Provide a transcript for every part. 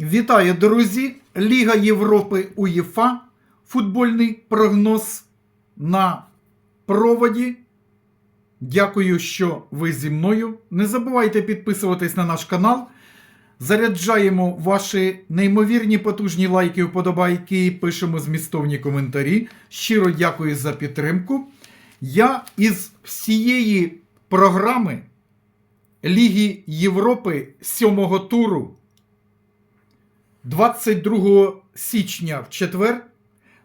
Вітаю, друзі! Ліга Європи УЄФА. Футбольний прогноз на проводі. Дякую, що ви зі мною. Не забувайте підписуватись на наш канал. Заряджаємо ваші неймовірні потужні лайки, вподобайки, і пишемо змістовні коментарі. Щиро дякую за підтримку. Я із всієї програми Ліги Європи 7 туру 22 січня в четвер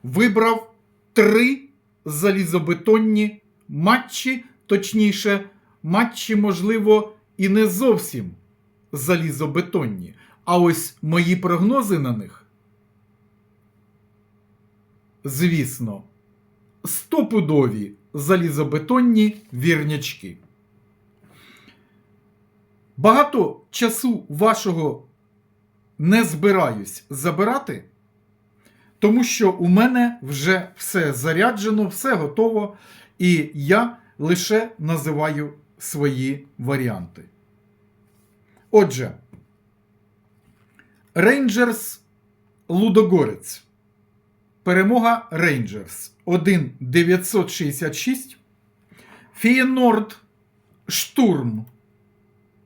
вибрав три залізобетонні матчі, точніше, матчі, можливо, і не зовсім залізобетонні. А ось мої прогнози на них, звісно, стопудові залізобетонні вірнячки. Багато часу вашого не збираюсь забирати, тому що у мене вже все заряджено, все готово, і я лише називаю свої варіанти. Отже, Рейнджерс Лудогорець. Перемога Рейнджерс 1,966. Фієнорд Штурм.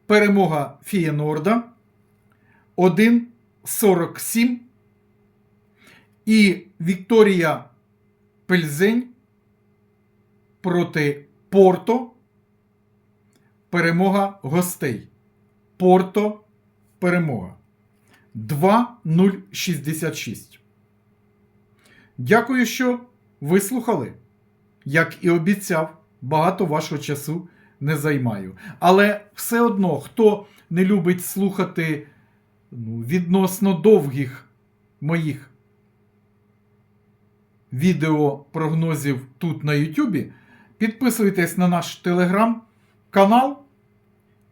Перемога Фієнорда 1,47. І Вікторія Пельзень проти Порто. Перемога гостей. Порто перемога. 2,066. Дякую, що вислухали. Як і обіцяв, багато вашого часу не займаю. Але все одно, хто не любить слухати ну, відносно довгих моїх відеопрогнозів тут на Ютубі, підписуйтесь на наш телеграм-канал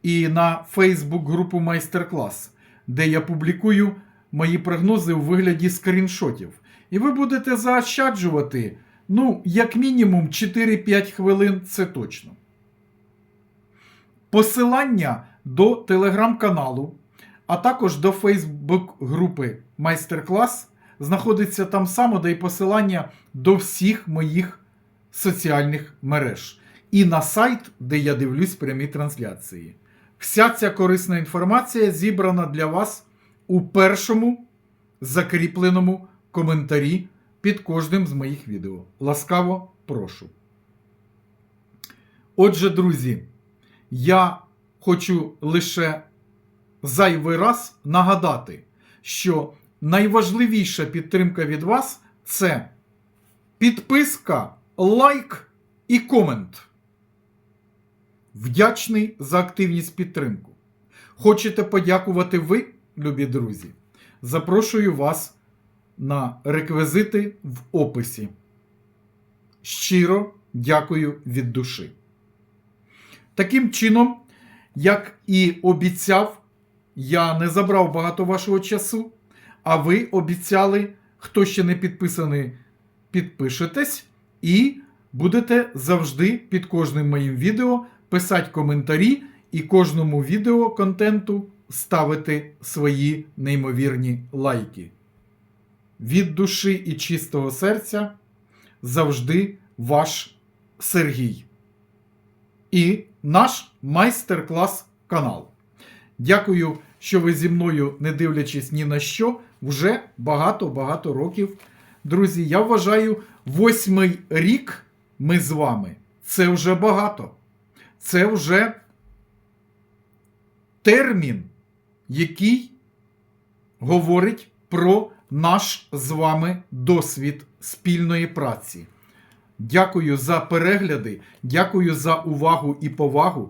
і на Фейсбук-групу Майстер-клас, де я публікую мої прогнози у вигляді скріншотів. І ви будете заощаджувати, ну, як мінімум 4-5 хвилин, це точно. Посилання до телеграм-каналу, а також до Фейсбук-групи Майстер-клас знаходиться там само, де й посилання до всіх моїх соціальних мереж. І на сайт, де я дивлюсь прямі трансляції. Вся ця корисна інформація зібрана для вас у першому закріпленому коментарі під кожним з моїх відео. Ласкаво прошу. Отже, друзі, я хочу лише зайвий раз нагадати, що найважливіша підтримка від вас це підписка, лайк і комент. Вдячний за активність підтримку. Хочете подякувати ви, любі друзі? Запрошую вас на реквізити в описі. Щиро дякую від душі. Таким чином, як і обіцяв, я не забрав багато вашого часу, а ви обіцяли, хто ще не підписаний, підпишетесь і будете завжди під кожним моїм відео писати коментарі і кожному відео контенту ставити свої неймовірні лайки. Від душі і чистого серця завжди ваш Сергій. І наш майстер-клас канал. Дякую, що ви зі мною, не дивлячись ні на що, вже багато-багато років. Друзі, я вважаю, восьмий рік ми з вами. Це вже багато. Це вже термін, який говорить про наш з вами досвід спільної праці. Дякую за перегляди, дякую за увагу і повагу.